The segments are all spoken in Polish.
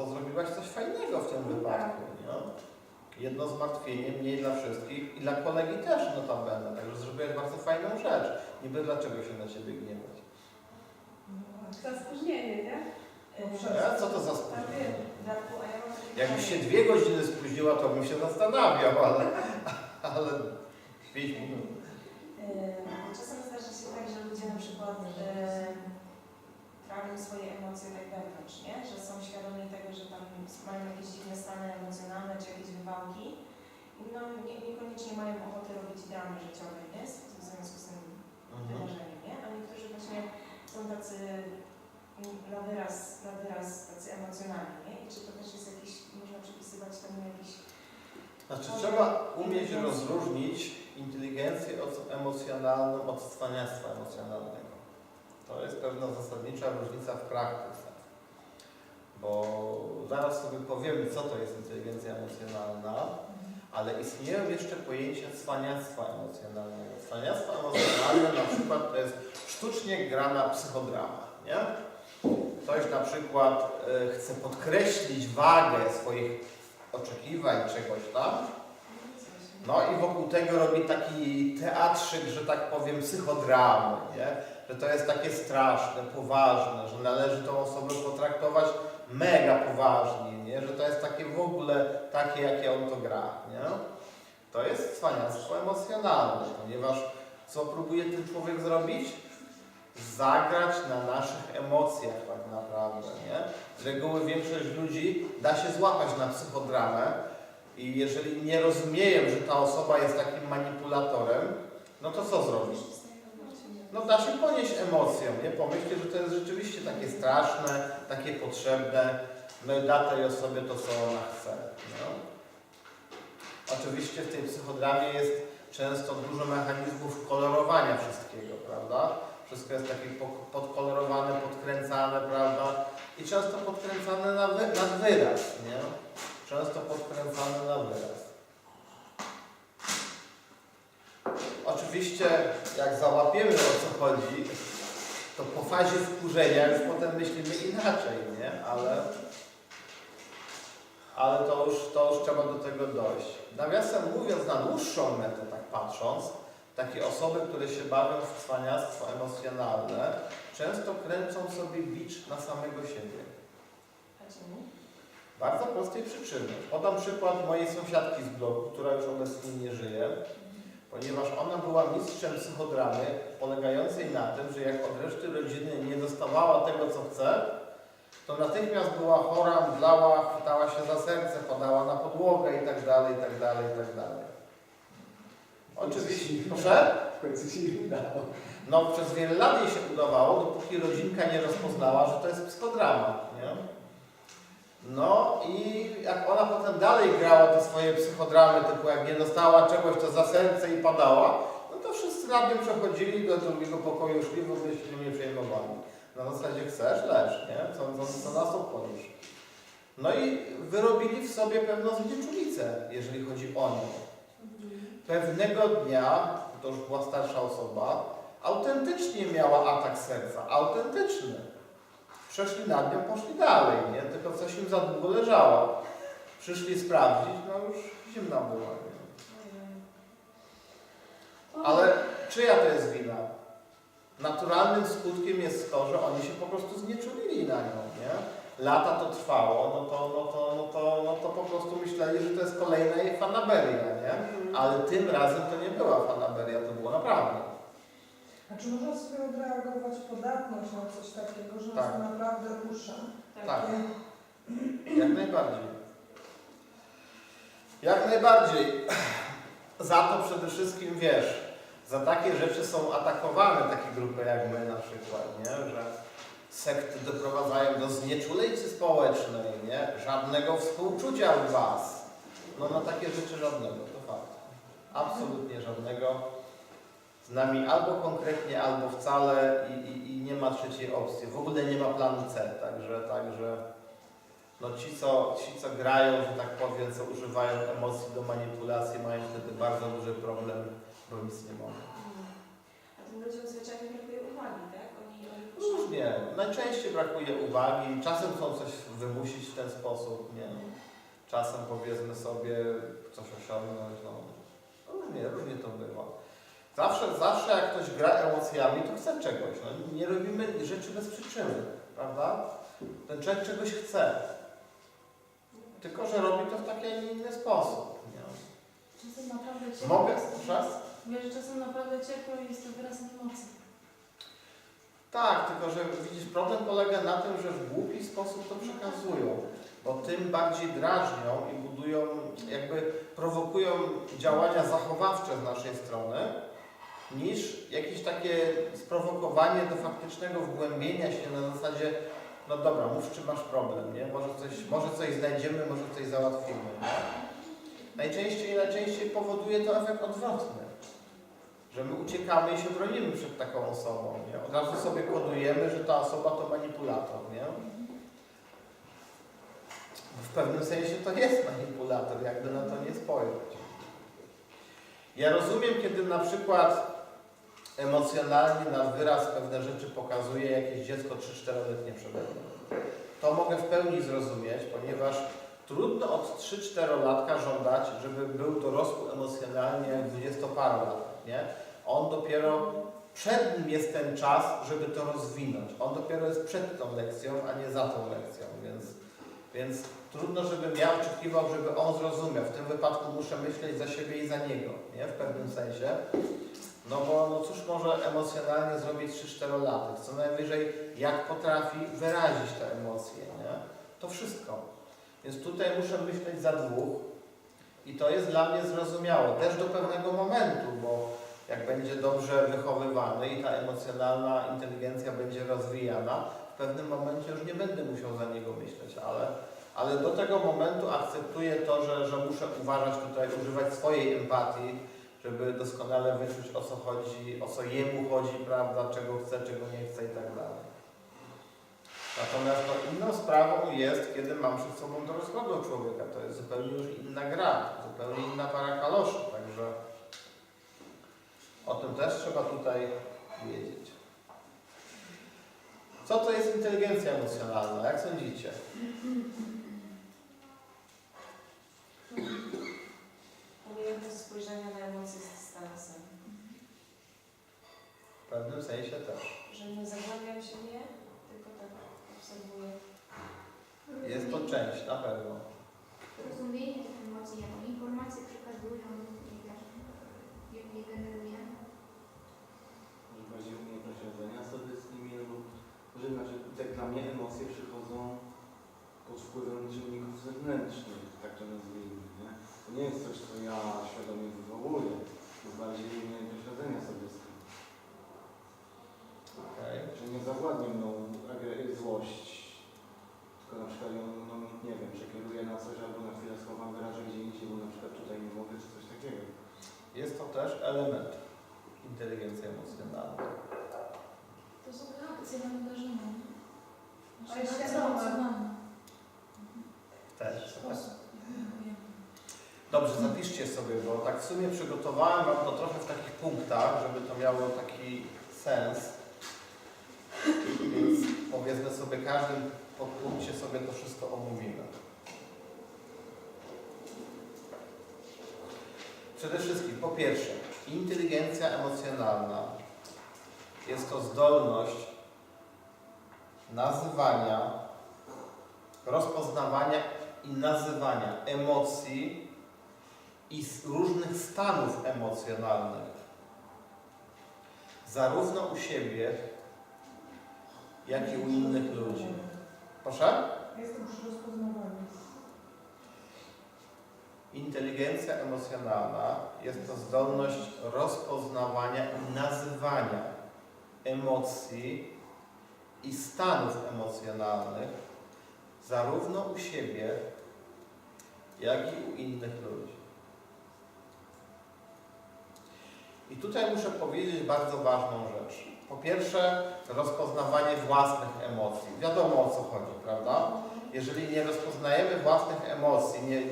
to zrobiłaś coś fajnego w tym wypadku, nie? Jedno zmartwienie mniej dla wszystkich i dla kolegi też notabene, także zrobiłaś bardzo fajną rzecz. Niby dlaczego się na Ciebie gniewać? Za spóźnienie, nie? Ja? Co to za A ty, spóźnienie? Darku, a ja mam takie Jakbyś się pytanie. dwie godziny spóźniła, to bym się zastanawiał, ale, ale pięć minut. Yy, Czasem zdarza się tak, że ludzie na przykład yy, trawią swoje emocje tak wewnątrz, nie? Że są świadomi tego, że tam mają jakieś dziwne stany emocjonalne czy jakieś wywałki i no, nie, niekoniecznie mają ochoty robić dramy życiowej, nie? W związku z tym Mhm. wydarzeniem, nie? A niektórzy właśnie są tacy na wyraz, na wyraz tacy emocjonalni, nie? I czy to też jest jakiś, można przypisywać temu jakiś Znaczy trzeba umieć rozróżnić inteligencję od- emocjonalną od cwaniactwa emocjonalnego. To jest pewna zasadnicza różnica w praktyce. Bo zaraz sobie powiemy, co to jest inteligencja emocjonalna, ale istnieją jeszcze pojęcia cwaniactwa emocjonalnego. Cwaniactwo emocjonalne na przykład to jest sztucznie grana psychodrama, nie? Ktoś na przykład e, chce podkreślić wagę swoich oczekiwań, czegoś tam, no i wokół tego robi taki teatrzyk, że tak powiem, psychodramy, nie? Że to jest takie straszne, poważne, że należy tą osobę potraktować mega poważnie, nie? Że to jest takie w ogóle takie, jakie on to gra, nie? To jest cwaniactwo emocjonalne, ponieważ co próbuje ten człowiek zrobić? Zagrać na naszych emocjach tak naprawdę, nie? Z reguły większość ludzi da się złapać na psychodramę, i jeżeli nie rozumieją, że ta osoba jest takim manipulatorem, no to co zrobić? No da się ponieść emocją, nie? Pomyślcie, że to jest rzeczywiście takie straszne, takie potrzebne, no i da tej osobie to, co ona chce. No. Oczywiście w tej psychodramie jest często dużo mechanizmów kolorowania wszystkiego, prawda? Wszystko jest takie po- podkolorowane, podkręcane, prawda? I często podkręcane na, wy, na wyraz, nie? Często podkręcane na wyraz. Oczywiście, jak załapiemy o co chodzi, to po fazie wkurzenia już potem myślimy inaczej, nie? Ale, ale to, już, to już trzeba do tego dojść. Nawiasem mówiąc, na dłuższą metę, tak patrząc, takie osoby, które się bawią w cwaniactwo emocjonalne, często kręcą sobie bicz na samego siebie. A czemu? Bardzo prostej przyczyny. Podam przykład mojej sąsiadki z bloku, która już obecnie nie żyje, ponieważ ona była mistrzem psychodramy, polegającej na tym, że jak od reszty rodziny nie dostawała tego, co chce, to natychmiast była chora, mdlała, chwytała się za serce, padała na podłogę i tak dalej, i tak dalej, i tak dalej. Oczywiście, proszę? W końcu się nie udało. No przez wiele lat jej się udawało, dopóki rodzinka nie rozpoznała, że to jest psychodrama, nie? No i jak ona potem dalej grała te swoje psychodramy, typu jak nie dostała czegoś, to za serce i padała, no to wszyscy nad nią przechodzili do drugiego pokoju, szli, w ogóle się nie przejmowali. Na zasadzie chcesz, leż, nie? Co, co, co nas obchodzisz? No i wyrobili w sobie pewną znieczulicę, jeżeli chodzi o nią. Pewnego dnia, to już była starsza osoba, autentycznie miała atak serca. Autentyczny. Przeszli nad nią, poszli dalej, nie? Tylko coś im za długo leżała. Przyszli sprawdzić, no już zimna była, nie? Ale czyja to jest wina? Naturalnym skutkiem jest to, że oni się po prostu znieczulili na nią, nie? Lata to trwało, no to, no to, no to, no to po prostu myśleli, że to jest kolejna jej fanaberia, nie? Ale tym razem to nie była fanaberia, to było naprawdę. A czy można sobie odreagować podatność na coś takiego, że nas Tak. to naprawdę rusza? Tak. Nie? Jak najbardziej. Jak najbardziej. Za to przede wszystkim wiesz, za takie rzeczy są atakowane takie grupy jak my na przykład, nie? Że sekty doprowadzają do znieczulicy społecznej, nie? Żadnego współczucia u was. No na takie rzeczy żadnego, to fakt. Absolutnie żadnego. Z nami albo konkretnie, albo wcale i, i, i nie ma trzeciej opcji. W ogóle nie ma planu C, także, także no ci co, ci, co grają, że tak powiem, co używają emocji do manipulacji, mają wtedy bardzo duży problem, bo nic nie mogą. A tym ludziom zwyczajnie brakuje uwagi, tak? Oni, oni Różnie. Najczęściej brakuje uwagi, czasem chcą coś wymusić w ten sposób, nie? Czasem powiedzmy sobie coś osiągnąć, no. Różnie, różnie to bywa. Zawsze, zawsze jak ktoś gra emocjami, to chce czegoś. No, nie robimy rzeczy bez przyczyny, prawda? Ten człowiek czegoś chce. Tylko, że robi to w taki, a nie inny sposób. Czasem naprawdę ciepło. Mogę? Proszę? Mówię, że czasem naprawdę ciepło i jest to wyraz emocji. Tak, tylko że widzisz, problem polega na tym, że w głupi sposób to przekazują, bo tym bardziej drażnią i budują, jakby prowokują działania zachowawcze z naszej strony, niż jakieś takie sprowokowanie do faktycznego wgłębienia się na zasadzie, no dobra, mów czy masz problem, nie? Może coś, może coś znajdziemy, może coś załatwimy. Najczęściej, najczęściej powoduje to efekt odwrotny że my uciekamy i się bronimy przed taką osobą, nie? Od razu sobie kodujemy, że ta osoba to manipulator, nie? W pewnym sensie to jest manipulator, jakby na to nie spojrzeć. Ja rozumiem, kiedy na przykład emocjonalnie na wyraz pewne rzeczy pokazuje jakieś dziecko 3-4-letnie przede mną. To mogę w pełni zrozumieć, ponieważ trudno od 3-4-latka żądać, żeby był dorosły emocjonalnie jak 20-parolatek, nie? On dopiero przed nim jest ten czas, żeby to rozwinąć. On dopiero jest przed tą lekcją, a nie za tą lekcją, więc, więc trudno, żebym ja oczekiwał, żeby on zrozumiał. W tym wypadku muszę myśleć za siebie i za niego, nie? W pewnym sensie. No bo no cóż może emocjonalnie zrobić 3-4 laty? Co najwyżej jak potrafi wyrazić te emocje, nie? To wszystko. Więc tutaj muszę myśleć za dwóch i to jest dla mnie zrozumiałe. Też do pewnego momentu, bo jak będzie dobrze wychowywany i ta emocjonalna inteligencja będzie rozwijana, w pewnym momencie już nie będę musiał za niego myśleć, ale, ale do tego momentu akceptuję to, że, że muszę uważać tutaj, używać swojej empatii, żeby doskonale wyczuć o co chodzi, o co jemu chodzi, prawda, czego chce, czego nie chce i tak dalej. Natomiast no, inną sprawą jest, kiedy mam przed sobą dorosłego człowieka. To jest zupełnie już inna gra, zupełnie inna para kaloszy, także o tym też trzeba tutaj wiedzieć. Co to jest inteligencja emocjonalna? Jak sądzicie? Umiejętność spojrzenia na emocje z dystansem. W pewnym sensie też. Że nie zagłębiam się w nie, tylko tak obserwuję. Jest to część, na pewno. Rozumienie tych emocji, jaką informacje przekazują, jak jak je generujemy. Może bardziej umiejętność radzenia sobie z nimi, no bo może znaczy, tak dla mnie emocje przychodzą pod wpływem czynników zewnętrznych, tak to nazwijmy, nie? To nie jest coś, co ja świadomie wywołuję, to jest bardziej umiejętność radzenia sobie z tym. Okej. Że nie zawładnie mną agre- złość, tylko na przykład ją, no, nie wiem, przekieruję na coś albo na chwilę schowam, wyrażę gdzie indziej, bo na przykład tutaj nie mogę, czy coś takiego. Jest to też element inteligencji emocjonalnej. To są reakcje na wydarzenia. nie? A Nasze jest reakcje świadoma. emocjonalne. Też. Dobrze, zapiszcie sobie, bo tak w sumie przygotowałem Wam to trochę w takich punktach, żeby to miało taki sens. Więc powiedzmy sobie, każdym podpunkcie sobie to wszystko omówimy. Przede wszystkim, po pierwsze, inteligencja emocjonalna jest to zdolność nazywania, rozpoznawania i nazywania emocji i różnych stanów emocjonalnych, zarówno u siebie, jak i u innych ludzi. Proszę? Jestem przy rozpoznawaniu. Inteligencja emocjonalna jest to zdolność rozpoznawania i nazywania emocji i stanów emocjonalnych, zarówno u siebie, jak i u innych ludzi. I tutaj muszę powiedzieć bardzo ważną rzecz. Po pierwsze, rozpoznawanie własnych emocji. Wiadomo o co chodzi, prawda? Jeżeli nie rozpoznajemy własnych emocji, nie,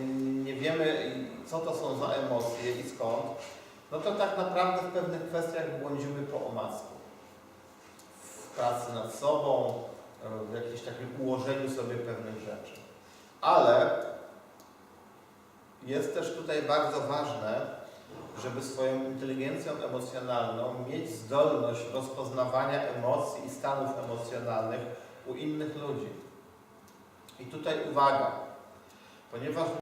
nie wiemy co to są za emocje i skąd, no to tak naprawdę w pewnych kwestiach błądzimy po omacku. W pracy nad sobą, w jakimś takim ułożeniu sobie pewnych rzeczy. Ale jest też tutaj bardzo ważne, żeby swoją inteligencją emocjonalną mieć zdolność rozpoznawania emocji i stanów emocjonalnych u innych ludzi. I tutaj uwaga, ponieważ